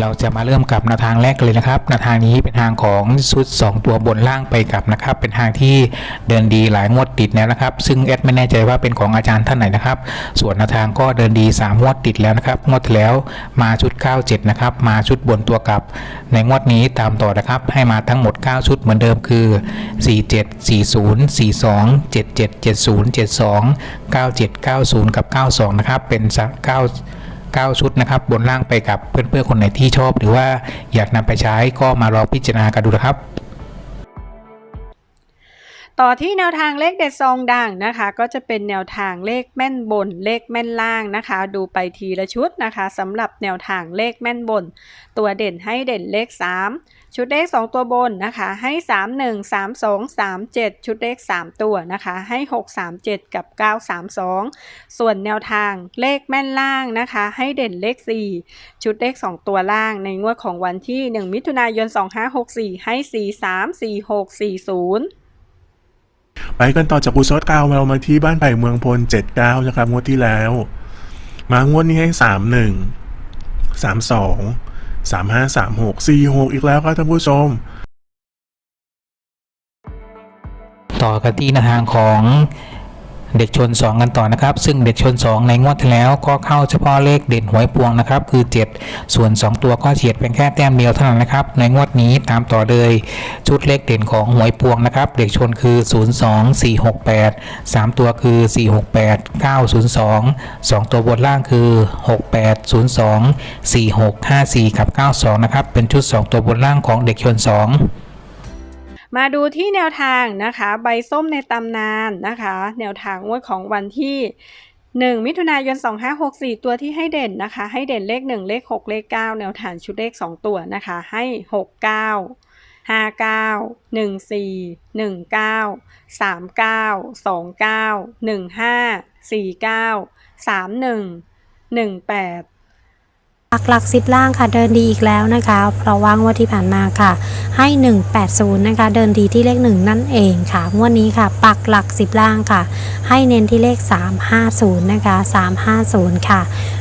เราจะมาเริ่มกับแนวทางแรกเลยนะครับแนวทางนี้เป็นทางของชุด 2 ตัวบนล่างไปกลับนะครับ เป็นทางที่เดินดีหลายงวดติดแล้วนะครับ ซึ่งแอดไม่แน่ใจว่าเป็นของอาจารย์ท่านไหนนะครับ ส่วนแนวทางก็เดินดี 3 งวดติดแล้วนะครับ งวดแล้วมาชุด 97 นะครับ มาชุดบนตัวกลับ ในงวดนี้ตามต่อนะครับ ให้มาทั้งหมด 9 ชุดเหมือนเดิมคือ 47 40 42 77 70 72 97 90 กับ 92 นะครับ เป็นสัก9 9 ชุดนะครับ บนล่างไปกับเพื่อนๆคนไหนที่ชอบ หรือว่าอยากนำไปใช้ก็มาลองพิจารณากันดูนะครับ ต่อที่แนวทางเลขเด็ดซองดังนะคะ ก็จะเป็นแนวทางเลขแม่นบน เลขแม่นล่างนะคะ ดูไปทีละชุดนะคะสำหรับแนวทางเลขแม่นบน ตัวเด่นให้เด่นเลข 3 ชุดเลข 2 ตัวบนนะคะ ให้ 3 1 3 2 3 7 ชุดเลข 3 ตัวนะคะ ให้ 6 3 7 กับ 9 3 2 ส่วนแนวทางเลขแม่นล่างนะคะ ให้เด่นเลข 4 ชุดเลข 2 ตัวล่างในงวดของวันที่ 1 มิถุนายน 2564 ให้ 4 3 4 6 4 0 ไปกันต่อจากบุซอสกาวเรามาที่บ้านไผ่เมืองพลเจ็ดเก้านะครับงวดที่แล้ว มางวดนี้ให้สามหนึ่งสามสองสามห้าสามหกสี่หกอีกแล้วครับท่านผู้ชม ต่อกันที่แนวทางของ เด็กชน 2 กันต่อนะครับ ซึ่งเด็กชน 2 ในงวดที่แล้วก็เข้าเฉพาะเลขเด่นหวยพวงนะครับ คือ 7 ส่วน 2 ตัวก็เฉียดเป็นแค่แต้มเดียวเท่านั้นนะครับ ในงวดนี้ตามต่อเลยชุดเลขเด่นของหวยพวงนะครับ เด็กชนคือ 02 468 3 ตัวคือ 468 902 2 ตัวบนล่างคือ 68 02 46 54 กับ 92 นะครับ เป็นชุด 2 ตัวบนล่างของเด็กชน 2 มาดูที่แนวทางนะคะ ใบส้มในตำนานนะคะ แนวทางงวดของวันที่ 1 มิถุนายน 2564 ตัวที่ให้เด่นนะคะ ให้เด่นเลข 1 เลข 6 เลข 9 แนวทางชุดเลข 2 ตัวนะคะ ให้ 69 59 14 19 39 29 15 49 31 18 ปักหลักสิบล่างค่ะเดินดีอีกแล้วนะคะ เพราะว่างวดที่ผ่านมาค่ะ ให้ 180 นะคะ เดินดีที่เลข 1 นั่นเองค่ะงวดนี้ค่ะ ปักหลักสิบล่างค่ะ ให้เน้นที่เลข 350 นะคะ 350 ค่ะ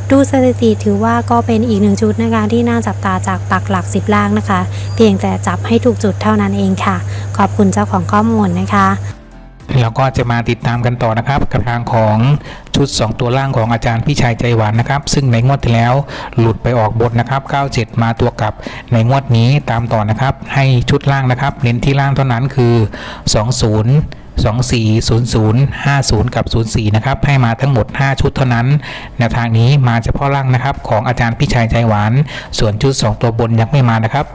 ดูสถิติถือว่าก็เป็นอีกหนึ่งชุดนะคะ ที่น่าจับตาจากปักหลักสิบล่างนะคะ เพียงแต่จับให้ถูกจุดเท่านั้นเองค่ะ ขอบคุณเจ้าของข้อมูลนะคะ แล้วก็จะมาติดตามกันต่อนะครับกับทางของชุด 2 ตัวล่างของอาจารย์พี่ชัยใจหวานนะครับ ซึ่งในงวดที่แล้วหลุดไปออกบนนะครับ 97 มาตัวกลับในงวดนี้ตามต่อนะครับ ให้ชุดล่างนะครับ เน้นที่ล่างเท่านั้นคือ 20 2400 50 กับ 04 นะครับ ให้มาทั้งหมด 5 ชุดเท่านั้น แนวทางนี้มาเฉพาะล่างนะครับ ของอาจารย์พี่ชัยใจหวาน ส่วนชุด 2 ตัวบนยังไม่มานะครับ